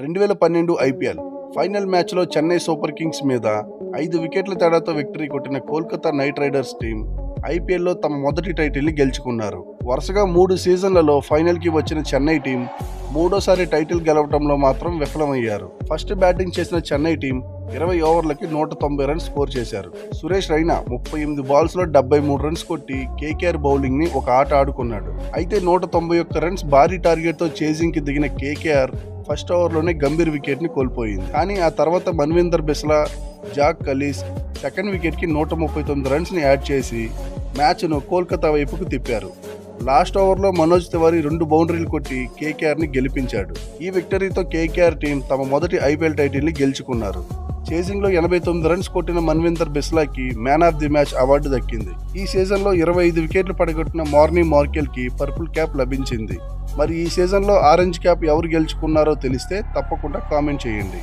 రెండు వేల పన్నెండు ఐపీఎల్ ఫైనల్ మ్యాచ్లో చెన్నై సూపర్ కింగ్స్ మీద ఐదు వికెట్ల తేడాతో విక్టరీ కొట్టిన కోల్కతా నైట్ రైడర్స్ టీం ఐపీఎల్లో తమ మొదటి టైటిల్ని గెలుచుకున్నారు. వరుసగా మూడు సీజన్లలో ఫైనల్కి వచ్చిన చెన్నై టీం మూడోసారి టైటిల్ గెలవడంలో మాత్రం విఫలమయ్యారు. ఫస్ట్ బ్యాటింగ్ చేసిన చెన్నై టీం ఇరవై ఓవర్లకి నూట తొంభై రన్స్ స్కోర్ చేశారు. సురేష్ రైనా ముప్పై ఎనిమిది బాల్స్లో డెబ్బై మూడు రన్స్ కొట్టి కేకేఆర్ బౌలింగ్ని ఒక ఆట ఆడుకున్నాడు. అయితే నూట తొంభై ఒక్క రన్స్ భారీ టార్గెట్తో చేజింగ్కి దిగిన కేకేఆర్ ఫస్ట్ ఓవర్లోనే గంభీర్ వికెట్ని కోల్పోయింది. కానీ ఆ తర్వాత మన్వీందర్ బిస్లా జాక్ కలీస్ సెకండ్ వికెట్కి నూట ముప్పై తొమ్మిది రన్స్ని యాడ్ చేసి మ్యాచ్ను కోల్కతా వైపుకు తిప్పారు. లాస్ట్ ఓవర్లో మనోజ్ తివారీ రెండు బౌండరీలు కొట్టి కేకేఆర్ని గెలిపించాడు. ఈ విక్టరీతో కేకేఆర్ టీం తమ మొదటి ఐపీఎల్ టైటిల్ని గెలుచుకున్నారు. చేసింగ్లో ఎనభై తొమ్మిది రన్స్ కొట్టిన Manvinder బిస్లాకి man of the match award దక్కింది. ఈ సీజన్లో ఇరవై ఐదు వికెట్లు పడగొట్టిన మార్నీ మార్కెల్కి పర్పుల్ క్యాప్ లభించింది. మరి ఈ సీజన్లో ఆరెంజ్ క్యాప్ ఎవరు గెలుచుకున్నారో తెలిస్తే తప్పకుండా కామెంట్ చేయండి.